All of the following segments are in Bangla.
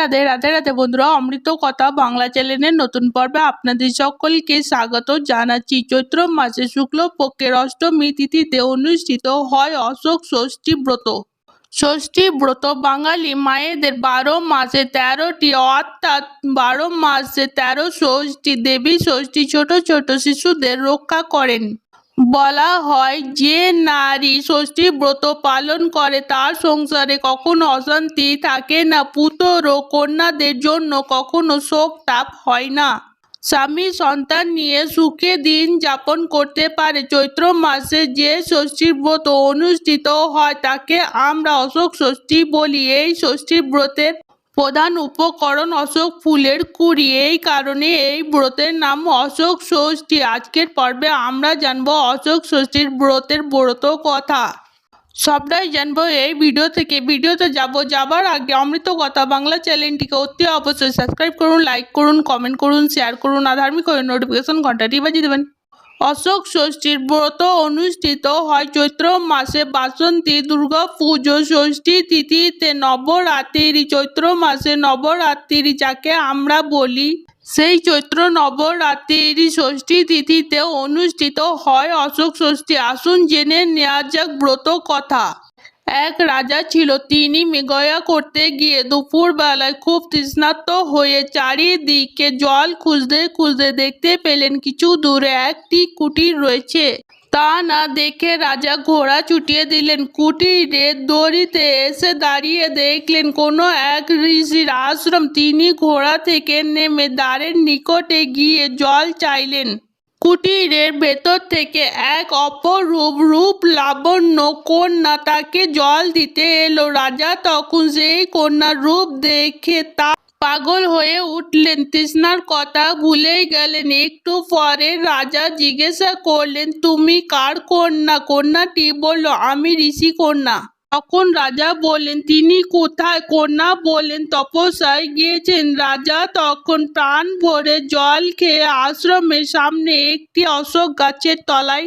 রাধে রাধে রাধে বন্ধুরা, অমৃত কথা বাংলা চ্যানেলের নতুন পর্বে আপনাদের সকলকে স্বাগত জানাচ্ছি। চৈত্র মাসে শুক্লপক্ষের অষ্টমী তিথিতে অনুষ্ঠিত হয় অশোক ষষ্ঠী ব্রত। ষষ্ঠী ব্রত বাঙালি মায়েদের বারো মাসে তেরোটি, অর্থাৎ বারো মাসে তেরো ষষ্ঠী দেবী ষষ্ঠী ছোট ছোট শিশুদের রক্ষা করেন। বলা হয়, যে নারী ষষ্ঠী ব্রত পালন করে তার সংসারে কখনো অশান্তি থাকে না, পুত্র ও কন্যাদের জন্য কখনো শোক তাপ হয় না। স্বামী সন্তান নিয়ে সুখে দিন যাপন করতে পারে। চৈত্র মাসে যে ষষ্ঠী ব্রত অনুষ্ঠিত হয়, তাকে আমরা অশোক ষষ্ঠী বলি। এই ষষ্ঠী ব্রতের প্রধান উপকরণ অশোক ফুলের কুড়ি। এই কারণে এই ব্রতের নাম অশোক ষষ্ঠী। আজকের পর্বে আমরা জানব অশোক ষষ্ঠীর ব্রতের ব্রত কথা। সবটাই জানব এই ভিডিও থেকে। ভিডিওতে যাব যাবার আগে অমৃত কথা বাংলা চ্যানেলটিকে অতি অবশ্যই সাবস্ক্রাইব করুন, লাইক করুন, কমেন্ট করুন, শেয়ার করুন আর ধার্মিক নোটিফিকেশন ঘন্টাটি বাজিয়ে দেবেন। অশোক ষষ্ঠীর ব্রত অনুষ্ঠিত হয় চৈত্র মাসে বাসন্তী, দুর্গা পুজো, ষষ্ঠী তিথিতে নবরাত্রি চৈত্র মাসে নবরাত্রি যাকে আমরা বলি, সেই চৈত্র নবরাত্রি ষষ্ঠী তিথিতে অনুষ্ঠিত হয় অশোক ষষ্ঠী। আসুন জেনে নেওয়া যাক ব্রত কথা। এক রাজা ছিল, তিনি মৃগয়া করতে গিয়ে দুপুরবেলায় খুব তৃষ্ণার্ত হয়ে চারিদিকে জল খুঁজতে খুঁজতে দেখতে পেলেন কিছু দূরে একটি কুটির রয়েছে। তা না দেখে রাজা ঘোড়া ছুটিয়ে দিলেন। কুটিরের দড়িতে এসে দাঁড়িয়ে দেখলেন, কোনো এক ঋষির আশ্রম। তিনি ঘোড়া থেকে নেমে দ্বারের নিকটে গিয়ে জল চাইলেন। কুটিরের ভেতর থেকে এক অপরূপ রূপ লাবণ্য কন্যা তাকে জল দিতে এলো। রাজা তখন সেই কন্যার রূপ দেখে তা পাগল হয়ে উঠলেন। তৃষ্ণার কথা ভুলেই গেলেন। একটু পরে রাজা জিজ্ঞাসা করলেন, তুমি কার কন্যা? কন্যাটি বলল, আমি ঋষি কন্যা। তখন রাজা বললেন, তিনি কোথায়? কন্যা বললেন, তপস্যায় গিয়েছেন। রাজা তখন প্রাণ ভরে জল খেয়ে আশ্রমের সামনে একটি অশোক গাছের তলায়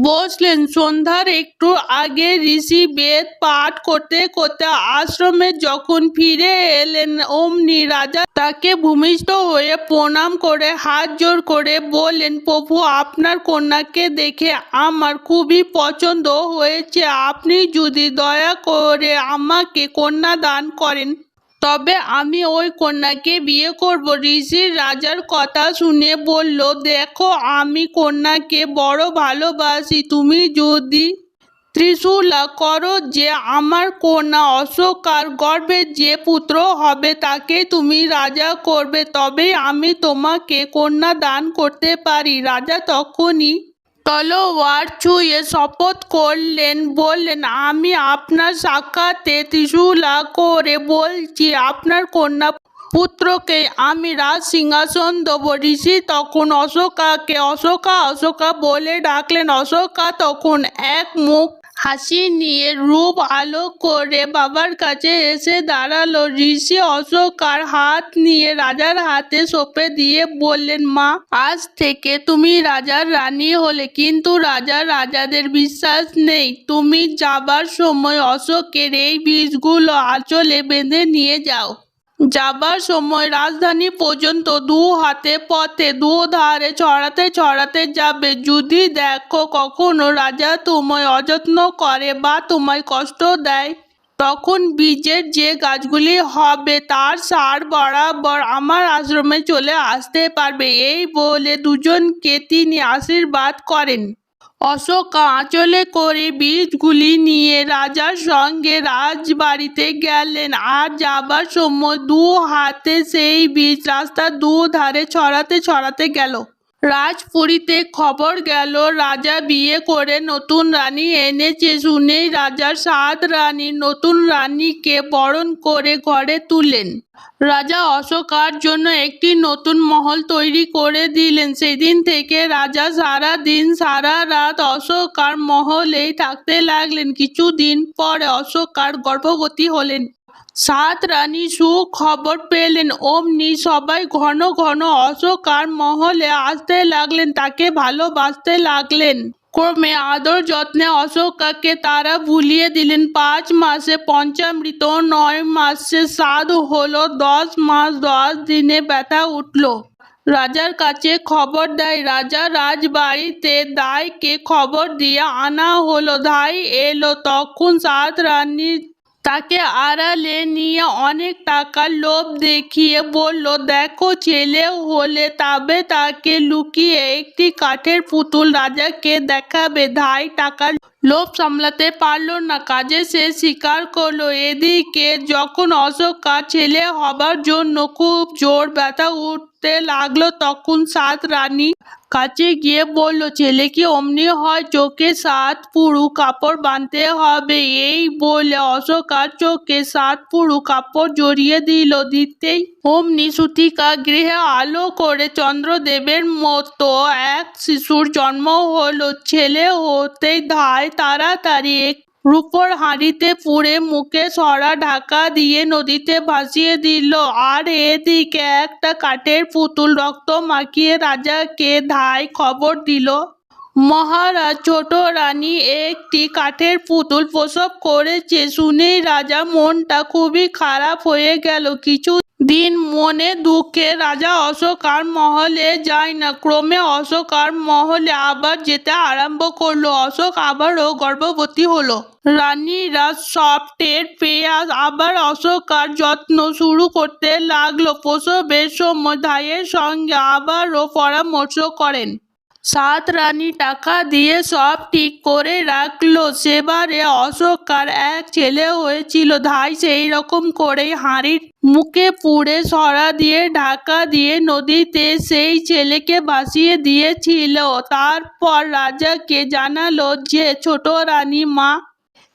বসলেন। সন্ধ্যার একটু আগে ঋষি বেদ পাঠ করতে করতে আশ্রমে যখন ফিরে এলেন, অমনি রাজা তাকে ভূমিষ্ঠ হয়ে প্রণাম করে হাত জোর করে বললেন, প্রভু, আপনার কন্যাকে দেখে আমার খুবই পছন্দ হয়েছে। আপনি যদি দয়া করে আমাকে কন্যা দান করেন তবে আমি ওই কন্যাকে বিয়ে করব। ঋষির রাজার কথা শুনে বলল, দেখো, আমি কন্যাকে বড় ভালোবাসি। তুমি যদি ত্রিশূলা করো যে আমার কন্যা অশোকার গর্ভে যে পুত্র হবে, তাকে তুমি রাজা করবে। তবে আমি তোমাকে কন্যা দান করতে পারি। রাজা তখনই তলোয়ার ছুঁয়ে শপথ করলেন, বললেন, আমি আপনার সাক্ষাতে ত্রিশূলা করে বলছি, আপনার কন্যা পুত্রকে আমি রাজ সিংহাসন দেব। ঋষি তখন অশোকাকে, অশোকা অশোকা বলে ডাকলেন। অশোকা তখন এক মুখ হাসি নিয়ে রূপ আলো করে বাবার কাছে এসে দাঁড়াল। ঋষি অশোকার হাত নিয়ে রাজার হাতে সঁপে দিয়ে বললেন, মা, আজ থেকে তুমি রাজার রানী হলে, কিন্তু রাজার রাজাদের বিশ্বাস নেই। তুমি যাবার সময় অশোকের এই বীজগুলো আঁচলে বেঁধে নিয়ে যাও। যাবার সময় রাজধানী পর্যন্ত দু হাতে পথে, দু ধারে ছড়াতে ছড়াতে যাবে। যদি দেখো কখনো রাজা তোমায় অযত্ন করে বা তোমায় কষ্ট দেয়, তখন বীজের যে গাছগুলি হবে তার সার বরাবর আমার আশ্রমে চলে আসতে পারবে। এই বলে দুজনকে তিনি আশীর্বাদ করেন। অশোকা আঁচলে করে বীজগুলি নিয়ে রাজার সঙ্গে রাজবাড়িতে গেলেন। আর যাবার সময় দু হাতে সেই বীজ রাস্তার দু ধারে ছড়াতে ছড়াতে গেল। রাজপুরীতে খবর গেল, রাজা বিয়ে করে নতুন রানী এনেছে শুনেই রাজার সাত রানী নতুন রানীকে বরণ করে ঘরে তুলেন। রাজা অশোকার জন্য একটি নতুন মহল তৈরি করে দিলেন। সেদিন থেকে রাজা সারা দিন সারা রাত অশোকার মহলেই থাকতে লাগলেন। কিছুদিন পরে অশোকার গর্ভবতী হলেন। সাত রানী সুখবর পেলেন। অমনি সবাই ঘন ঘন অশোকার মহলে আসতে লাগলেন, তাকে ভালোবাসতে লাগলেন। ক্রমে আদর যত্নে অশোকাকে তারা ভুলিয়ে দিলেন। পাঁচ মাসে পঞ্চামৃত, নয় মাসে সাধ হলো, দশ মাস দশ দিনে ব্যথা উঠল। রাজার কাছে খবর দেয়, রাজা রাজবাড়িতে দায়কে খবর দিয়ে আনা হলো ধাই এলো। তখন সাত রানী তাকে আড়ালে নিয়ে অনেক টাকার লোভ দেখিয়ে বলল, দেখো, ছেলে হলে তবে তাকে লুকিয়ে একটি কাঠের পুতুল রাজাকে দেখাবে। ধাই টাকার লোভ সামলাতে পারল না। কাজে সে স্বীকার করল, এদিকে যখন অশোকা ছেলে হবার জন্য খুব জোর ব্যথা উঠতে লাগল, তখন সাত রানী কাছে গিয়ে বলল ছেলে কি অমনি হয় চোখে সাত পুরু কাপড় বাঁধতে হবে। এই বলে অশোকার চোখে সাত পুরু কাপড় জড়িয়ে দিল দিতেই। অমনি সুতিকা গৃহে আলো করে চন্দ্রদেবের মতো এক শিশুর জন্ম হলো। ছেলে হতেই ধায় তাড়াতাড়ি রূপর হাঁড়িতে পুড়ে মুখে সরা ঢাকা দিয়ে নদীতে ভাসিয়ে দিল। আর এদিকে একটা কাঠের পুতুল রক্ত মাখিয়ে রাজাকে ধায় খবর দিল। মহারাজ ছোট রানী একটি কাঠের পুতুল প্রসব করেছে শুনেই রাজা মনটা খুবই খারাপ হয়ে গেল। কিছু দিন মনে দুঃখে রাজা অশোকার মহলে যায় না। ক্রমে অশোকার মহলে আবার যেতে আরম্ভ করল। অশোক আবারও গর্ভবতী হলো। রানীরা সব টের পেয়ে আবার অশোকার যত্ন শুরু করতে লাগল। প্রসবের সময় ধাইয়ের সঙ্গে আবারও পরামর্শ করেন। সাত রানী টাকা দিয়ে সব ঠিক করে রাখল। সেবারে অশোকার এক ছেলে হয়েছিল। ধাই সেই রকম করে হাঁড়ির মুখে পুড়ে সরা দিয়ে ঢাকা দিয়ে নদীতে সেই ছেলেকে ভাসিয়ে দিয়েছিল। তারপর রাজাকে জানালো যে, ছোট রানী মা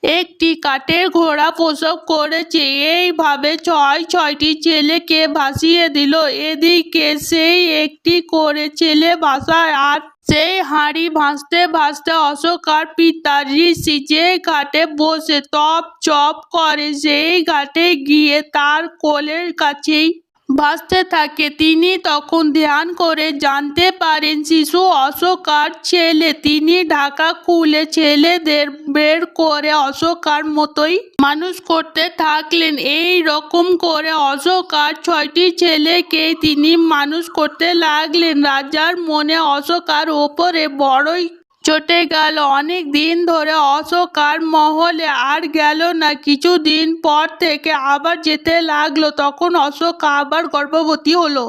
একটি কাঠের ঘোড়া প্রসব করেছে। এইভাবে ছয়, ছয়টি ছেলেকে ভাসিয়ে দিল। এদিকে সেই একটি করে ছেলে ভাসায় আর সেই হাঁড়ি ভাসতে ভাসতে অশোকার পিতা ঋষি যে ঘাটে বসে তপ চপ করে, সেই ঘাটে গিয়ে তার কোলের কাছেই ভাসতে থাকে। তিনি তখন ধ্যান করে জানতে পারেন, শিশু অশোকার ছেলে। তিনি ঢাকা খুলে ছেলেদের বের করে অশোকার মতোই মানুষ করতে থাকলেন। এই রকম করে অশোকার ছয়টি ছেলেকেই তিনি মানুষ করতে লাগলেন। রাজার মনে অশোকার ওপরে বড়ই চটে গেল। অনেক দিন ধরে অশোকার মহলে আর গেল না। কিছুদিন পর থেকে আবার যেতে লাগল। তখন অশোক আবার গর্ভবতী হলো।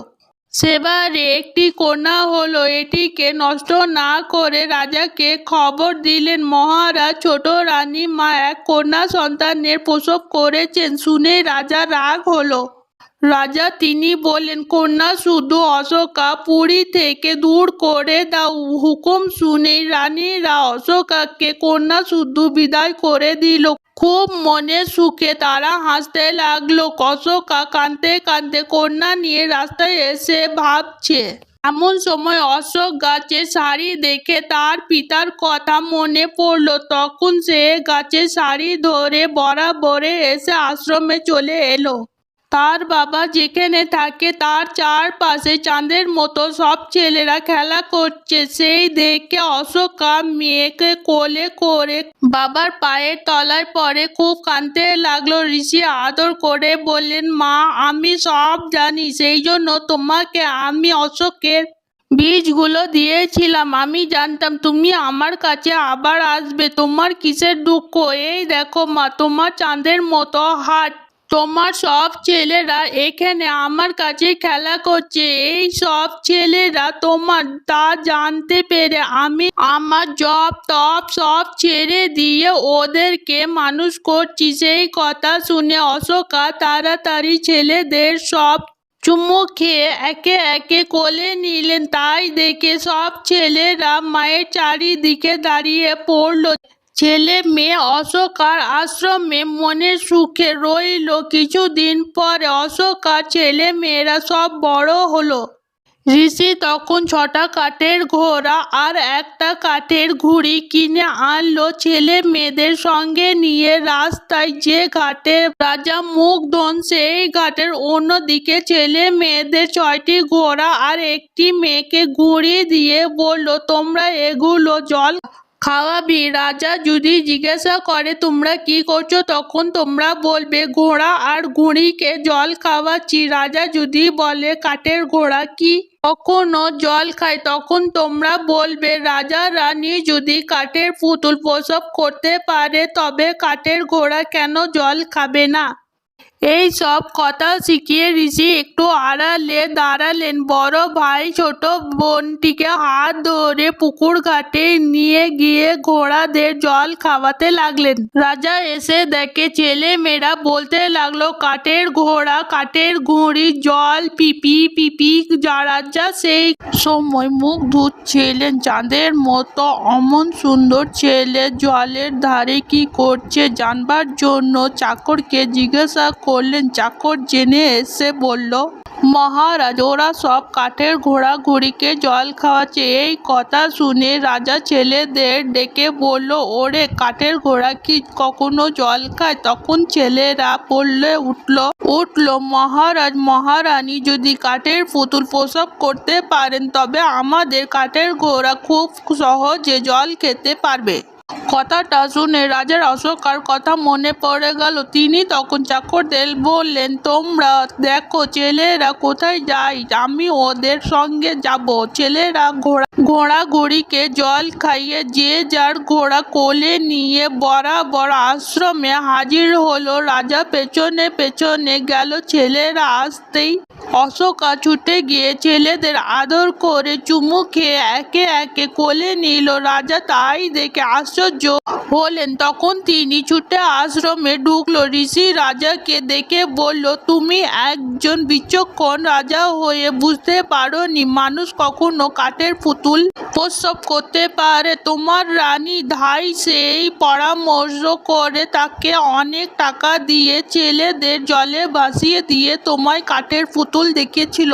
সেবারে একটি কন্যা হলো। এটিকে নষ্ট না করে রাজাকে খবর দিলেন। মহারাজ, ছোট রানী মা এক কন্যা সন্তানের প্রসব করেছেন শুনে রাজা রাগ হলো। রাজা তিনি বললেন, কন্যা, শুধু অশোকা পুরী থেকে দূর করে দাও। হুকুম শুনেই রানীরা অশোকাকে কন্যা শুধু বিদায় করে দিল। খুব মনে সুখে তারা হাসতে লাগল। অশোকা কাঁদতে কাঁদতে কন্যা নিয়ে রাস্তায় এসে ভাবছে, এমন সময় অশোক গাছে শাড়ি দেখে তার পিতার কথা মনে পড়ল। তখন সে গাছে শাড়ি ধরে বরাবরে এসে আশ্রমে চলে এলো। তার বাবা যেখানে থাকে, তার চারপাশে চাঁদের মতো সব ছেলেরা খেলা করছে। সেই দেখে অশোকা মেয়েকে কোলে করে বাবার পায়ের তলায় পরে খুব কাঁদতে লাগল। ঋষি আদর করে বললেন, মা, আমি সব জানি, সেই জন্য তোমাকে আমি অশোকের বীজগুলো দিয়েছিলাম। আমি জানতাম তুমি আমার কাছে আবার আসবে। তোমার কিসের দুঃখ? এই দেখো মা, তোমার চাঁদের মতো হাট তোমার সব ছেলেরা এখানে আমার কাছে খেলা করছে। এই সব ছেলেরা তোমার, তা জানতে পেরে আমি আমার জব টপ সব ছেড়ে দিয়ে ওদেরকে মানুষ করছি। সেই কথা শুনে অশোকা তাড়াতাড়ি ছেলেদের সব চুমু খেয়ে একে একে কোলে নিলেন। তাই দেখে সব ছেলেরা মায়ের চারিদিকে দাঁড়িয়ে পড়ল। ছেলে মেয়ে অশোকার আশ্রমে মনের সুখে রইল। কিছুদিন পরে অশোকার ছেলে মেয়েরা সব বড় হলো। ঋষি তখন ছটা কাঠের ঘোড়া আর একটা কাঠের ঘুড়ি কিনে আনলো। ছেলে মেয়েদের সঙ্গে নিয়ে রাস্তায় যে ঘাটে রাজা মুগ্ধন, সেই ঘাটের অন্যদিকে ছেলে মেয়েদের ছয়টি ঘোড়া আর একটি মেয়েকে ঘুড়ি দিয়ে বলল, তোমরা এগুলো জল খাওয়াবি। রাজা যদি জিজ্ঞাসা করে, তোমরা কি করছ? তখন তোমরা বলবে, ঘোড়া আর ঘুড়িকে জল খাওয়াচ্ছি। রাজা যদি বলে, কাঠের ঘোড়া কি? কখনো জল খায়। তখন তোমরা বলবে, রাজা রানী যদি কাঠের পুতুল প্রসব করতে পারে, তবে কাঠের ঘোড়া কেন জল খাবে না? এই সব কথা শিখিয়ে ঋষি একটু আড়ালে দাঁড়ালেন। বড় ভাই ছোট বোনটিকে হাত ধরে পুকুর ঘাটে নিয়ে গিয়ে ঘোড়াদের জল খাওয়াতে লাগলেন। রাজা এসে দেখে ছেলে মেয়েরা বলতে লাগল, কাঠের ঘোড়া, কাঠের ঘুড়ি জল, পিপি পিপি যা রাজা সেই সময় মুখ ধুচ্ছিলেন, চাঁদের মতো অমন সুন্দর ছেলে। জলের ধারে কি করছে জানবার জন্য চাকরকে জিজ্ঞাসা করলেন। চাকর জেনে এসে বলল, মহারাজ, ওরা সব কাঠের ঘোড়া ঘুড়িকে জল খাওয়াচ্ছে। এই কথা শুনে রাজা ছেলেদের ডেকে বলল, ওরে, কাঠের ঘোড়া কি কখনো জল খায়? তখন ছেলেরা বললে, উঠল। উঠল, মহারাজ, মহারানী, যদি কাঠের পুতুল প্রসব করতে পারেন, তবে আমাদের কাঠের ঘোড়া খুব সহজে জল খেতে পারবে। কথাটা শুনে রাজার অশোকার কথা মনে পড়ে গেল। তিনি তখন চাকরদের বললেন, তোমরা দেখো ছেলেরা কোথায় যায়? আমি ওদের সঙ্গে যাব। ছেলেরা ঘোড়া ঘোড়া ঘুড়িকে জল খাইয়ে যে যার ঘোড়া কোলে নিয়ে বরাবর আশ্রমে হাজির হলো। রাজা পেছনে পেছনে গেল। ছেলেরা আসতেই অশোকা ছুটে গিয়ে ছেলেদের আদর করে চুমু খেয়ে একে একে কোলে নিল। রাজা তাই দেখে আশ্চর্য হলেন। তখন তিনি ছুটে আশ্রমে ঢুকলো। ঋষি রাজাকে দেখে বলল, তুমি একজন বিচক্ষণ রাজা হয়ে বুঝতে পারোনি, মানুষ কখনো কাঠের পুতুল প্রসব করতে পারে। তোমার রানী ধাই সেই পরামর্শ করে তাকে অনেক টাকা দিয়ে ছেলেদের জলে ভাসিয়ে দিয়ে তোমায় কাঠের পুতুল দেখিয়েছিল।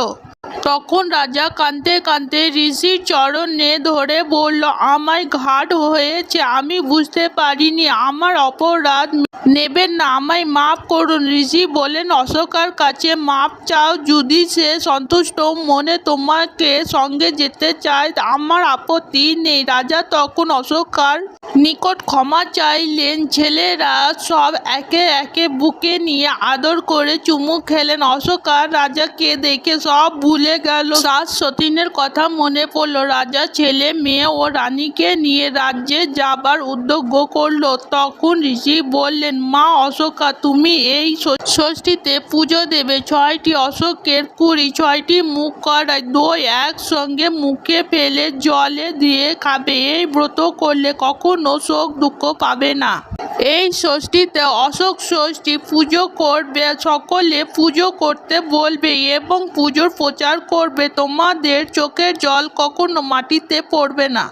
তখন রাজা কাঁদতে কাঁদতে ঋষির চরণে ধরে বলল, আমায় ঘাট হয়েছে, আমি বুঝতে পারিনি, আমার অপরাধ নেবেন না, আমায় মাফ করুন। ঋষি বলেন অশোকার কাছে মাপ চাও, যদি সে সন্তুষ্ট মনে তোমাকে সঙ্গে যেতে চায়, আমার আপত্তি নেই। রাজা তখন অশোকার নিকট ক্ষমা চাইলেন, ছেলেরা সব একে একে বুকে নিয়ে আদর করে চুমু খেলেন। অশোকার রাজাকে দেখে সব ভুলে গেল। সাত সতীনের কথা মনে পড়ল। রাজা, ছেলে, মেয়ে ও রানীকে নিয়ে রাজ্যে যাবার উদ্যোগ করল। তখন ঋষি বললেন, মা অশোকা, তুমি এই ষষ্ঠীতে পুজো দেবে। ছয়টি অশোকের কুড়ি, ছয়টি মুখ করায় দই একসঙ্গে মুখে ফেলে জলে দিয়ে খাবে। এই ব্রত করলে কখনো শোক দুঃখ পাবে না। এই ষষ্ঠীতে অশোক ষষ্ঠী পুজো করবে, সকলে পুজো করতে বলবে এবং পুজোর প্রচার করবে। তোমাদের চোখের জল কখনো মাটিতে পড়বে না।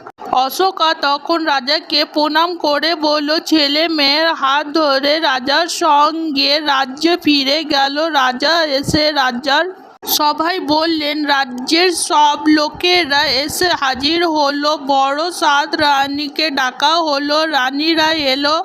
অশোকা তখন রাজাকে প্রণাম করে বলল, ছেলে মেয়ের হাত ধরে রাজার সঙ্গে রাজ্যে ফিরে গেল। রাজা এসে রাজার সবাই বললেন, রাজ্যের সব লোকেরা এসে হাজির হলো। বড় সাত রানীকে ডাকা হলো। রানীরা এলো।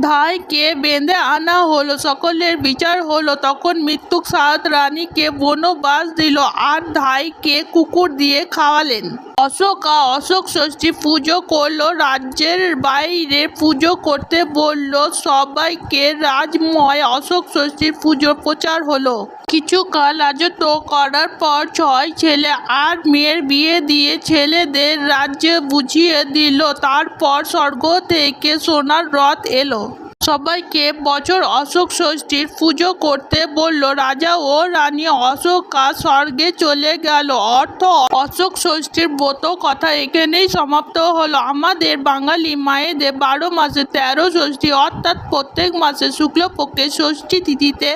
ধাইকে বেঁধে আনা হলো। সকলের বিচার হলো। তখন মৃত্যুক সাত রানীকে বনবাস দিল। আর ধাইকে কুকুর দিয়ে খাওয়ালেন। অশোকা, অশোক ষষ্ঠী পুজো করল, রাজ্যের বাইরে পুজো করতে বলল, সবাইকে রাজময় অশোক ষষ্ঠীর পুজোর প্রচার হলো। কিছুকাল রাজত্ব করার পর ছয় ছেলে আর মেয়ের বিয়ে দিয়ে ছেলেদের রাজ্যে বুঝিয়ে দিল, তারপর স্বর্গ থেকে সোনার রথ এলো। সবাইকে বছর অশোক ষষ্ঠীর পুজো করতে বলল, রাজা ও রানী অশোকা স্বর্গে চলে গেল। অর্থ, অশোক ষষ্ঠীর ব্রত কথা এখানেই সমাপ্ত হলো। আমাদের বাঙালি মায়েদের বারো মাসে তেরো ষষ্ঠী, অর্থাৎ প্রত্যেক মাসে শুক্লপক্ষের ষষ্ঠী তিথিতে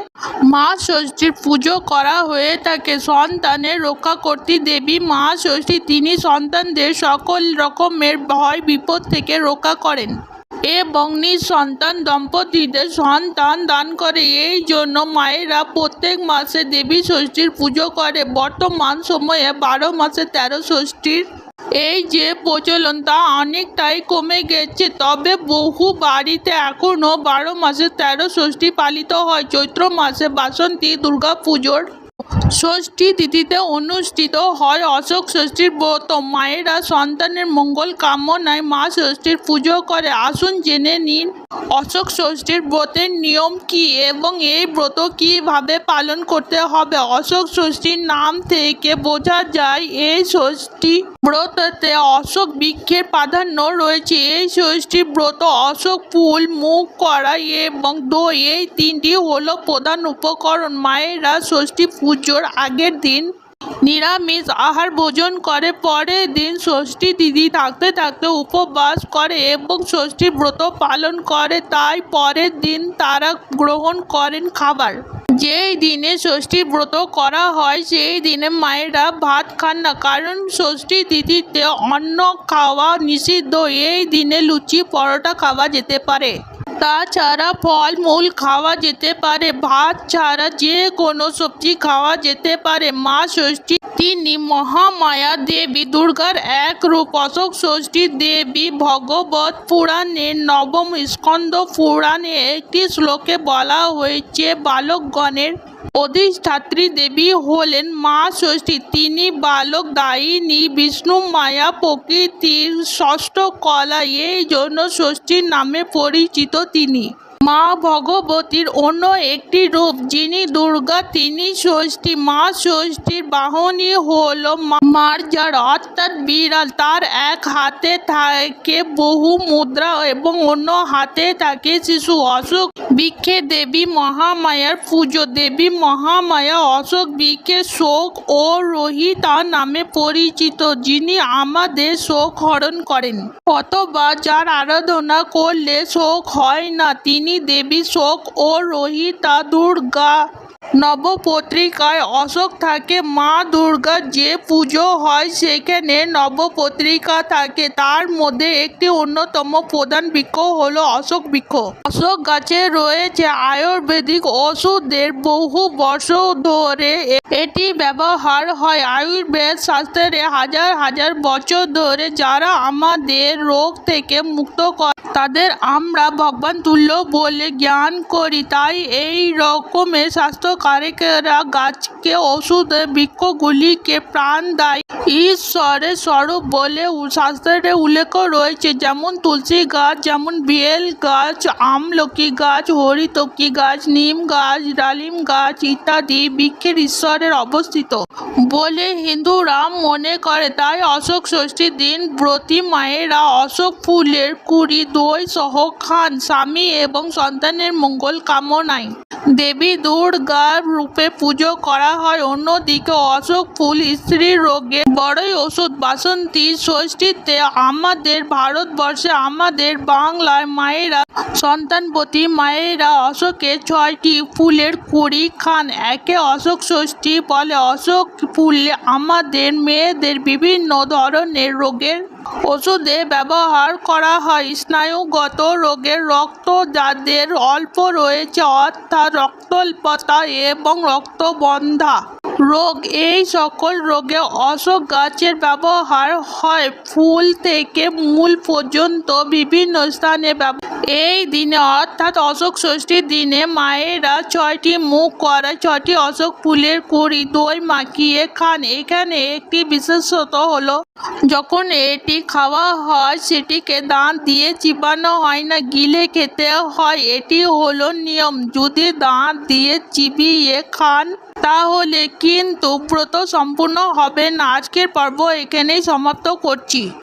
মা ষষ্ঠীর পুজো করা হয়ে থাকে। সন্তানের রক্ষা করতে দেবী মা ষষ্ঠী, তিনি সন্তানদের সকল রকমের ভয় বিপদ থেকে রক্ষা করেন। এবং নিঃসন্তান দম্পতিদের সন্তান দান করে। এই জন্য মায়েরা প্রত্যেক মাসে দেবী ষষ্ঠীর পুজো করে। বর্তমান সময়ে বারো মাসে তেরো ষষ্ঠীর এই যে প্রচলন তা অনেকটাই কমে গেছে। তবে বহু বাড়িতে এখনও বারো মাসে তেরো ষষ্ঠী পালিত হয়। চৈত্র মাসে বাসন্তী দুর্গা পুজোর ষষ্ঠী তিথিতে অনুষ্ঠিত হয় অশোক ষষ্ঠীর ব্রত। মায়েরা সন্তানের মঙ্গল কামনায় মা ষষ্ঠীর পুজো করে। আসুন জেনে নিন অশোক ষষ্ঠীর ব্রতের নিয়ম কি এবং এই ব্রত কীভাবে পালন করতে হবে? অশোক ষষ্ঠীর নাম থেকে বোঝা যায়, এই ষষ্ঠী ব্রততে অশোক বৃক্ষের প্রাধান্য রয়েছে। এই ষষ্ঠী ব্রত অশোক, ফুল মুখ কড়াই এবং দই এই তিনটি হলো প্রধান উপকরণ। মায়েরা ষষ্ঠী পুজোর আগের দিন নিরামিষ আহার ভোজন করে। পরের দিন ষষ্ঠী দিদি থাকতে থাকতে উপবাস করে এবং ষষ্ঠী ব্রত পালন করে। তাই পরের দিন তারা গ্রহণ করেন খাবার। যেই দিনে ষষ্ঠী ব্রত করা হয়, সেই দিনে মায়েরা ভাত খান না। কারণ ষষ্ঠী তিথিতে অন্ন খাওয়া নিষিদ্ধ। এই দিনে লুচি, পরোটা খাওয়া যেতে পারে। তাছাড়া ফলমূল খাওয়া যেতে পারে, ভাত ছাড়া যে কোনো সবজি খাওয়া যেতে পারে। মা ষষ্ঠী তিনি মহামায়া দেবী, দুর্গার এক রূপ, অশোক ষষ্ঠী দেবী, ভগবত পুরাণের নবম স্কন্দ পুরাণে একটি শ্লোকে বলা হয়েছে, বালকগণের অধিষ্ঠাত্রী দেবী হলেন মা ষষ্ঠী। তিনি বালক দায়িনী বিষ্ণু মায়া প্রকৃতির ষষ্ঠ কলা। এই জন্য ষষ্ঠীর নামে পরিচিত তিনি। মা ভগবতীর অন্য একটি রূপ, যিনি দুর্গা, তিনি ষষ্ঠী। মা ষষ্ঠীর বাহনী হল মার্জার অর্থাৎ বিড়াল। তার এক হাতে থাকে বহু মুদ্রা এবং অন্য হাতে থাকে শিশু অশোক। বৃক্ষে দেবী মহামায়ার পুজো। দেবী মহামায়া অশোক বৃক্ষের শোক ও রোহিতা নামে পরিচিত, যিনি আমাদের শোক হরণ করেন। অথবা যার আরাধনা করলে শোক হয় না, তিনি দেবী শোক ও রোহিতা দুর্গা নবপত্রিকায় অশোক থাকে, মা দুর্গার যে পুজো হয় সেখানে নবপত্রিকা থাকে। তার মধ্যে একটি অন্যতম প্রধান বৃক্ষ হলো অশোক বৃক্ষ। অশোক গাছে রয়েছে আয়ুর্বেদিক ওষুধের বহু বছর ধরে। এটি ব্যবহার হয় আয়ুর্বেদ শাস্ত্রে হাজার হাজার বছর ধরে। যারা আমাদের রোগ থেকে মুক্ত করে তাদের আমরা ভগবান তুল্য বলে জ্ঞান করি। তাই এই রকমের স্বাস্থ্যকারকেরা গাছকে ওষুধ বৃক্ষগুলিকে প্রাণ দেয়। ঈশ্বরের স্বরূপ বলে শাস্ত্রে উল্লেখ রয়েছে, যেমন তুলসী গাছ, যেমন বেল গাছ, আমলকি গাছ, হরিতকি গাছ, নিম গাছ, ডালিম গাছ ইত্যাদি বৃক্ষের ঈশ্বরের অবস্থিত বলে হিন্দুরা মনে করে। তাই অশোক ষষ্ঠীর দিন ব্রতী মায়েরা অশোক ফুলের কুড়ি দই সহ খান, স্বামী এবং সন্তানের মঙ্গল কামনায়। দেবী দুর্গার রূপে পুজো করা হয়। অন্যদিকে অশোক ফুল, স্ত্রী রোগে বড়ই ওষুধ, বাসন্তী ষষ্ঠীতে আমাদের ভারতবর্ষে আমাদের বাংলায় মায়েরা সন্তানবতী মায়েরা অশোকের ছয়টি ফুলের কুড়ি খান। একে অশোক ষষ্ঠী বলে। অশোক ফুলে আমাদের মেয়েদের বিভিন্ন ধরনের রোগের ওষুধে ব্যবহার করা হয়। স্নায়ুগত রোগের রক্ত যাদের অল্প রয়েছে অর্থাৎ রক্তল্পতা এবং রক্তবন্ধা। রোগ, এই সকল রোগে অশোক গাছের ব্যবহার হয়। ফুল থেকে মূল পর্যন্ত বিভিন্ন স্থানে এই দিনে অর্থাৎ অশোক ষষ্ঠীর দিনে মায়েরা ছয়টি মুখ করা, ছয়টি অশোক ফুলের কুড়ি, দই মাখিয়ে খান। এখানে একটি বিশেষত হলো, যখন এটি খাওয়া হয়, সেটিকে দাঁত দিয়ে চিবানো হয় না, গিলে খেতে হয়। এটি হলো নিয়ম। যদি দাঁত দিয়ে চিবিয়ে খান তাহলে কিন্তু ব্রত সম্পূর্ণ হবে না। আজকের পর্ব এখানেই সমাপ্ত করছি।